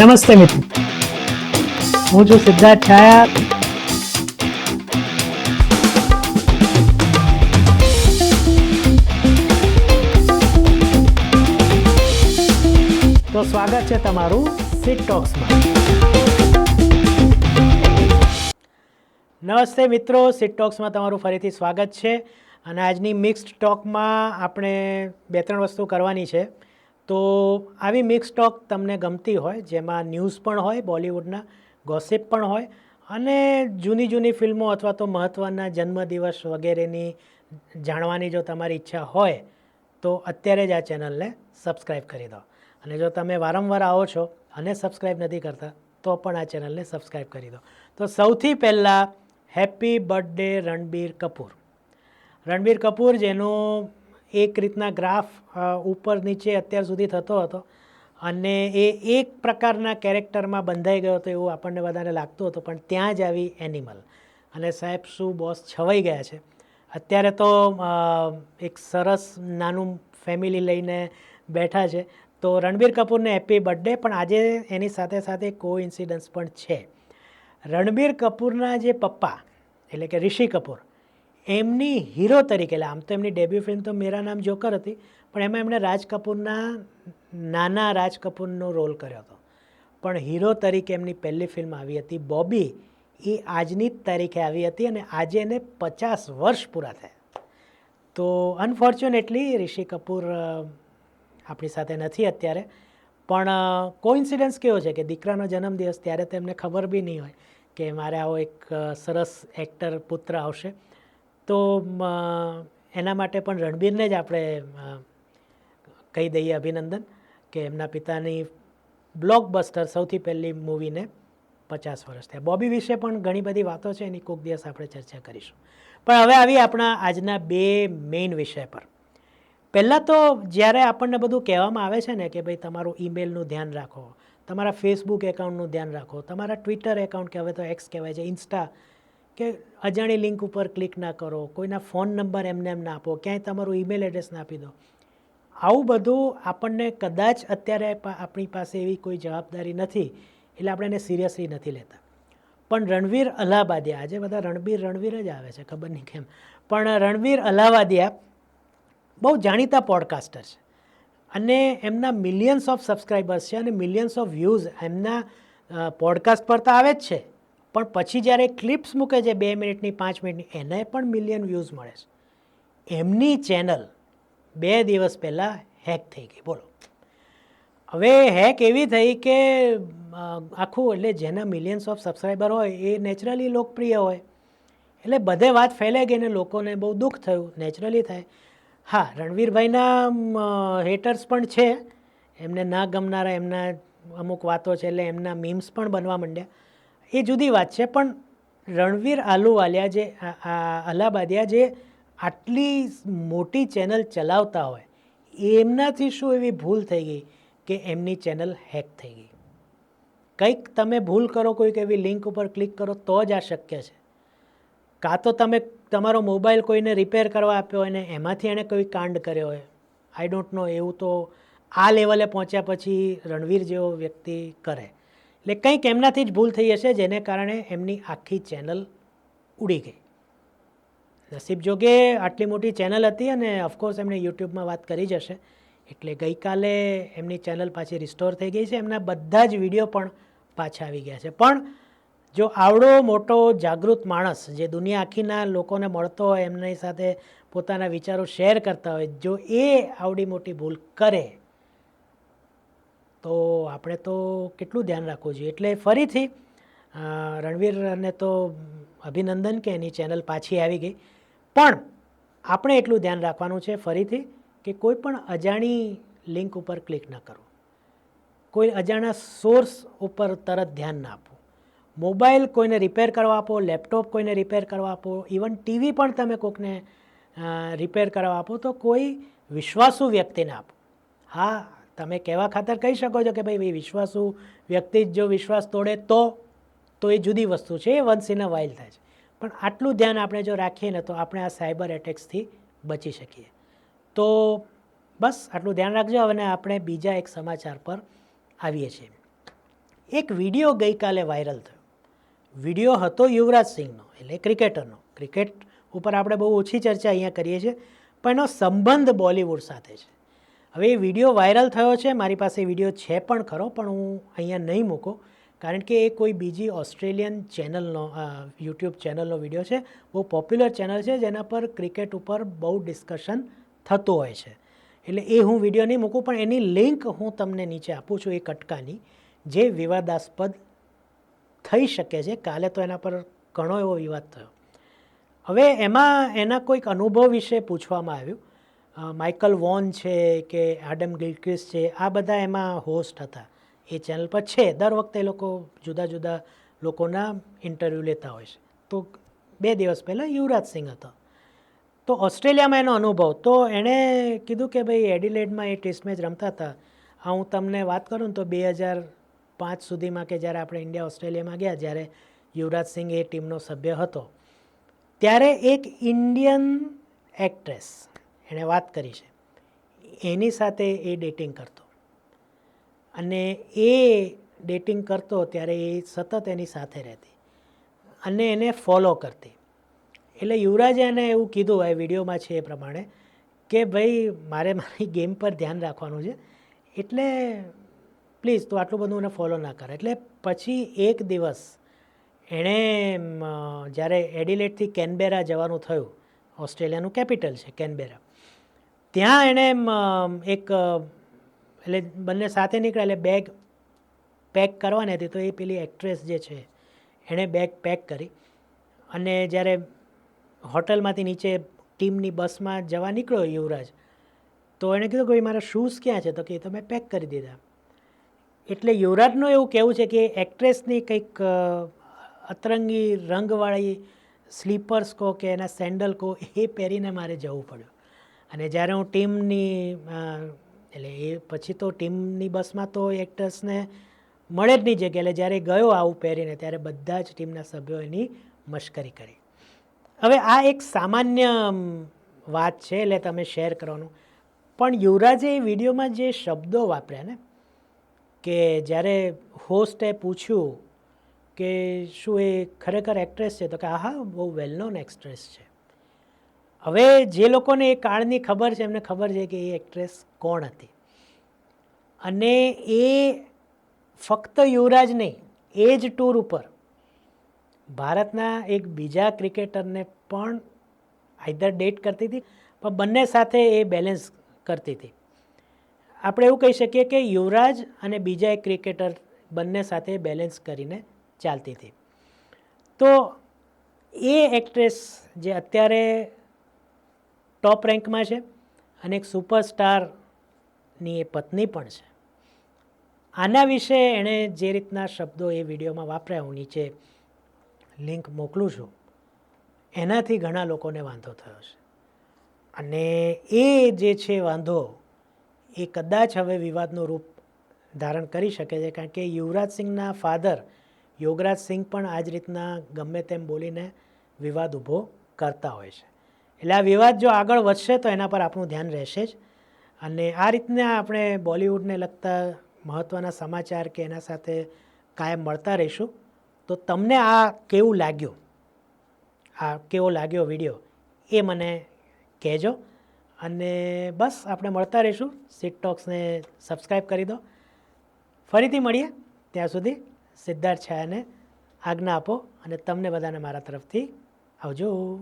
નમસ્તે મિત્રો. હું છું સિદ્ધાર્થ છાયા. તો સ્વાગત છે તમારું સિટ ટોક્સમાં નમસ્તે મિત્રો સિટ ટોક્સમાં તમારું ફરીથી સ્વાગત છે. અને આજની મિક્સ્ડ ટોકમાં આપણે બે ત્રણ વસ્તુ કરવાની છે. તો આવી મિક્સ ટોક તમને ગમતી હોય, જેમાં ન્યૂઝ પણ હોય, બોલિવૂડના ગોસિપ પણ હોય, અને જૂની જૂની ફિલ્મો અથવા તો મહત્ત્વના જન્મદિવસ વગેરેની જાણવાની જો તમારી ઈચ્છા હોય, તો અત્યારે જ આ ચેનલને સબસ્ક્રાઈબ કરી દો. અને જો તમે વારંવાર આવો છો અને સબસ્ક્રાઈબ નથી કરતા, તો પણ આ ચેનલને સબસ્ક્રાઈબ કરી દો. તો સૌથી પહેલાં હેપી બર્થડે રણબીર કપૂર. રણબીર કપૂર જેનો એક રીતના ગ્રાફ ઉપર નીચે અત્યાર સુધી થતો હતો અને એ એક પ્રકારના કેરેક્ટરમાં બંધાઈ ગયો હતો એવું આપણને વધારે લાગતું હતું, પણ ત્યાં જ આવી એનિમલ. અને સાહેબ, શું બોસ છવાઈ ગયા છે? અત્યારે તો એક સરસ નાનું ફેમિલી લઈને બેઠા છે. તો રણબીર કપૂરને હેપી બર્થડે, પણ આજે એની સાથે સાથે કો ઇન્સિડન્સ પણ છે. રણબીર કપૂરના જે પપ્પા, એટલે કે રિષિ કપૂર એમની હીરો તરીકે, એટલે આમ તો એમની ડેબ્યુ ફિલ્મ તો મેરા નામ જોકર હતી, પણ એમાં એમણે રાજ કપૂરના નાના રાજ કપૂરનો રોલ કર્યો હતો. પણ હીરો તરીકે એમની પહેલી ફિલ્મ આવી હતી બોબી એ આજની જ તારીખે આવી હતી અને આજે એને પચાસ વર્ષ પૂરા થયા. તો અનફોર્ચ્યુનેટલી રિષિ કપૂર આપણી સાથે નથી અત્યારે, પણ કોઇન્સિડન્સ કેવો છે કે દીકરાનો જન્મદિવસ ત્યારે તો એમને ખબર બી નહીં હોય કે મારે આવો એક સરસ એક્ટર પુત્ર આવશે. તો એના માટે પણ રણબીરને જ આપણે કહી દઈએ અભિનંદન કે એમના પિતાની બ્લોકબસ્ટર સૌથી પહેલી મૂવીને પચાસ વર્ષ થયા. બોબી વિશે પણ ઘણી બધી વાતો છે, એની કોઈક દિવસ આપણે ચર્ચા કરીશું. પણ હવે આવી આપણા આજના બે મેઇન વિષય પર. પહેલાં તો જ્યારે આપણને બધું કહેવામાં આવે છે ને કે ભાઈ તમારું ઈમેલનું ધ્યાન રાખો, તમારા ફેસબુક એકાઉન્ટનું ધ્યાન રાખો, તમારા ટ્વિટર એકાઉન્ટ કે હવે તો એક્સ કહેવાય છે ઇન્સ્ટા કે અજાણી લિંક ઉપર ક્લિક ના કરો, કોઈના ફોન નંબર એમને એમ ના આપો, ક્યાંય તમારું ઈમેલ એડ્રેસ ના આપી દો. આવું બધું આપણને કદાચ અત્યારે આપણી પાસે એવી કોઈ જવાબદારી નથી, એટલે આપણે એને સિરિયસલી નથી લેતા. પણ રણવીર અલ્હાબાદિયા, આજે બધા રણબીર રણવીર જ આવે છે, ખબર નહીં કેમ. પણ રણવીર અલ્હાબાદિયા બહુ જાણીતા પોડકાસ્ટર છે. અને એમના મિલિયન્સ ઓફ સબસ્ક્રાઈબર્સ છે અને મિલિયન્સ ઓફ વ્યૂઝ એમના પોડકાસ્ટ પર તો આવે જ છે. પણ પછી જ્યારે ક્લિપ્સ મૂકે છે બે મિનિટની, પાંચ મિનિટની, એને પણ મિલિયન વ્યૂઝ મળે છે. એમની ચેનલ બે દિવસ પહેલાં હેક થઈ ગઈ. બોલો. હવે હેક એવી થઈ કે આખું એટલે જેના મિલિયન્સ ઓફ સબસ્ક્રાઈબર હોય એ નેચરલી લોકપ્રિય હોય. એટલે બધે વાત ફેલાઈ ગઈ ને લોકોને બહુ દુઃખ થયું. નેચરલી થાય. હા, રણવીરભાઈના હેટર્સ પણ છે. એમને ના ગમનારા એમના અમુક વાતો છે એટલે એમના મીમ્સ પણ બનવા માંડ્યા. એ જુદી વાત છે, પણ રણવીર આલુવાલિયા જે અલ્હાબાદિયા જે આટલી મોટી ચેનલ ચલાવતા હોય, એમનાથી શું એવી ભૂલ થઈ ગઈ કે એમની ચેનલ હેક થઈ ગઈ? કંઈક તમે ભૂલ કરો, કોઈક એવી લિંક ઉપર ક્લિક કરો, તો જ આ શક્ય છે. કાં તો તમે તમારો મોબાઈલ કોઈને રિપેર કરવા આપ્યો હોય ને એમાંથી એણે કોઈ કાંડ કર્યો હોય. આઈ ડોન્ટ નો એવું તો આ લેવલે પહોંચ્યા પછી રણવીર જેવો વ્યક્તિ કરે. એટલે કંઈક એમનાથી જ ભૂલ થઈ હશે, જેને કારણે એમની આખી ચેનલ ઉડી ગઈ. નસીબ જોગે આટલી મોટી ચેનલ હતી અને ઓફકોર્સ એમણે યુટ્યુબમાં વાત કરી જ હશે. એટલે ગઈકાલે એમની ચેનલ પાછી રિસ્ટોર થઈ ગઈ છે, એમના બધા જ વીડિયો પણ પાછા આવી ગયા છે. પણ જો આવડો મોટો જાગૃત માણસ જે દુનિયા આખીના લોકોને મળતો હોય, એમની સાથે પોતાના વિચારો શેર કરતા હોય, જો એ આવડી મોટી ભૂલ કરે તો આપણે તો કેટલું ધ્યાન રાખવું જોઈએ. એટલે ફરીથી રણવીરને તો અભિનંદન કે એની ચેનલ પાછી આવી ગઈ. પણ આપણે એટલું ધ્યાન રાખવાનું છે ફરીથી કે કોઈ પણ અજાણી લિંક ઉપર ક્લિક ન કરો કોઈ અજાણા સોર્સ ઉપર તરત ધ્યાન ના આપો મોબાઈલ કોઈને રિપેર કરવા આપો, લેપટોપ કોઈને રિપેર કરવા આપો, ઇવન ટીવી પણ તમે કોઈકને રિપેર કરવા આપો તો કોઈ વિશ્વાસુ વ્યક્તિને આપો. હા તમે કહેવા ખાતર કહી શકો છો કે ભાઈ વિશ્વાસુ વ્યક્તિ જ જો વિશ્વાસ તોડે તો તો એ જુદી વસ્તુ છે, એ વન્સ ઇન અ વાઇલ થાય છે. પણ આટલું ધ્યાન આપણે જો રાખીએ ને તો આપણે આ સાયબર એટેક્સથી બચી શકીએ. તો બસ, આટલું ધ્યાન રાખજો. અને આપણે બીજા એક સમાચાર પર આવીએ છીએ. એક વીડિયો ગઈકાલે વાયરલ થયો. વીડિયો હતો યુવરાજ સિંહનો, એટલે ક્રિકેટરનો. ક્રિકેટ ઉપર આપણે બહુ ઓછી ચર્ચા અહીંયા કરીએ છીએ, પણ એનો સંબંધ બોલિવૂડ સાથે છે. હવે એ વીડિયો વાયરલ થયો છે, મારી પાસે વીડિયો છે પણ ખરો, પણ હું અહીંયા નહીં મૂકું. કારણ કે એ કોઈ બીજી ઓસ્ટ્રેલિયન ચેનલનો યુટ્યુબ ચેનલનો વીડિયો છે. બહુ પોપ્યુલર ચેનલ છે, જેના પર ક્રિકેટ ઉપર બહુ ડિસ્કશન થતું હોય છે. એટલે એ હું વીડિયો નહીં મૂકું, પણ એની લિંક હું તમને નીચે આપું છું એ કટકાની, જે વિવાદાસ્પદ થઈ શકે છે. કાલે તો એના પર ઘણો એવો વિવાદ થયો. હવે એમાં એના કોઈક અનુભવ વિશે પૂછવામાં આવ્યું. માઇકલ વોન છે કે એડમ ગિલક્રિસ છે, આ બધા એમાં હોસ્ટ હતા. એ ચેનલ પર છે. દર વખતે એ લોકો જુદા જુદા લોકોના ઇન્ટરવ્યૂ લેતા હોય છે. તો બે દિવસ પહેલાં યુવરાજ સિંહ હતો. તો ઓસ્ટ્રેલિયામાં એનો અનુભવ. તો એણે કીધું કે ભાઈ, એડિલેડમાં એ ટેસ્ટ મેચ રમતા હતા. આ હું તમને વાત કરું ને તો બે હજાર પાંચ સુધીમાં કે જ્યારે આપણે ઇન્ડિયા ઓસ્ટ્રેલિયામાં ગયા, જ્યારે યુવરાજ સિંહ એ ટીમનો સભ્ય હતો. ત્યારે એક ઇન્ડિયન એક્ટ્રેસ એણે વાત કરી છે. એની સાથે એ ડેટિંગ કરતો. અને એ ડેટિંગ કરતો ત્યારે એ સતત એની સાથે રહેતી. અને એને ફોલો કરતી. એટલે યુવરાજે એને એવું કીધું એ વિડીયોમાં છે એ પ્રમાણે, કે ભાઈ, મારે મારી ગેમ પર ધ્યાન રાખવાનું છે. એટલે પ્લીઝ તું આટલું બધું એને ફોલો ના કર. એટલે પછી એક દિવસ એણે જ્યારે એડિલેટથી કેનબેરા જવાનું થયું, ઓસ્ટ્રેલિયાનું કેપિટલ છે, કેનબેરા ત્યાં એણે એક એટલે બંને સાથે નીકળ્યા એટલે બેગ પેક કરવાની હતી તો એ પેલી એક્ટ્રેસ જે છે એણે બેગ પેક કરી અને જ્યારે હોટલમાંથી નીચે ટીમની બસમાં જવા નીકળ્યો યુવરાજ, તો એણે કીધું કે મારા શૂઝ ક્યાં છે? તો કે તમે પેક કરી દીધા. એટલે યુવરાજનું એવું કહેવું છે કે એક્ટ્રેસની કંઈક અતરંગી રંગવાળી સ્લીપર્સ કહો કે એના સેન્ડલ કહો એ પહેરીને મારે જવું પડ્યું. અને જ્યારે હું ટીમની એટલે એ પછી તો ટીમની બસમાં તો એક્ટર્સને મળે જ નહીં જગ્યા એટલે જ્યારે ગયો આવું પહેરીને, ત્યારે બધા જ ટીમના સભ્યો એની મશ્કરી કરી. હવે આ એક સામાન્ય વાત છે, એટલે તમે શેર કરવાનું. પણ યુવરાજે એ વિડીયોમાં જે શબ્દો વાપર્યા ને, કે જ્યારે હોસ્ટે પૂછ્યું કે શું એ ખરેખર એક્ટ્રેસ છે, તો કે હા બહુ વેલ નોન એક્ટ્રેસ છે. હવે જે લોકોને એ કાળની ખબર છે, એમને ખબર છે કે એ એક્ટ્રેસ કોણ હતી. અને એ ફક્ત યુવરાજ નહીં, એ જ ટૂર ઉપર ભારતના એક બીજા ક્રિકેટરને પણ આઈધર ડેટ કરતી હતી, પણ બંને સાથે એ બેલેન્સ કરતી હતી. આપણે એવું કહી શકીએ કે યુવરાજ અને બીજા એક ક્રિકેટર બંને સાથે બેલેન્સ કરીને ચાલતી હતી. તો એ એક્ટ્રેસ જે અત્યારે ટોપ રેન્કમાં છે અને એક સુપરસ્ટારની એ પત્ની પણ છે. આના વિશે એણે જે રીતના શબ્દો એ વિડીયોમાં વાપર્યા, હું નીચે લિંક મોકલું છું, એનાથી ઘણા લોકોને વાંધો થયો છે. અને એ જે છે વાંધો, એ કદાચ હવે વિવાદનું રૂપ ધારણ કરી શકે છે, કારણ કે યુવરાજ સિંહના ફાધર યોગરાજસિંહ પણ આ જ રીતના ગમે તેમ બોલીને વિવાદ ઊભો કરતા હોય છે. એટલે આ વિવાદ જો આગળ વધશે તો એના પર આપણું ધ્યાન રહેશે જ. અને આ રીતના આપણે બોલિવૂડને લગતા મહત્ત્વના સમાચાર કે એના સાથે કાયમ મળતા રહીશું. તો તમને આ કેવું લાગ્યું? આ કેવો લાગ્યો વીડિયો? એ મને કહેજો. અને બસ આપણે મળતા રહીશું. સીટ ટોક્સને સબસ્ક્રાઈબ કરી દો. ફરીથી મળીએ. ત્યાં સુધી સિદ્ધાર્થ છાયાને આજ્ઞા આપો અને તમને બધાને મારા તરફથી આવજો.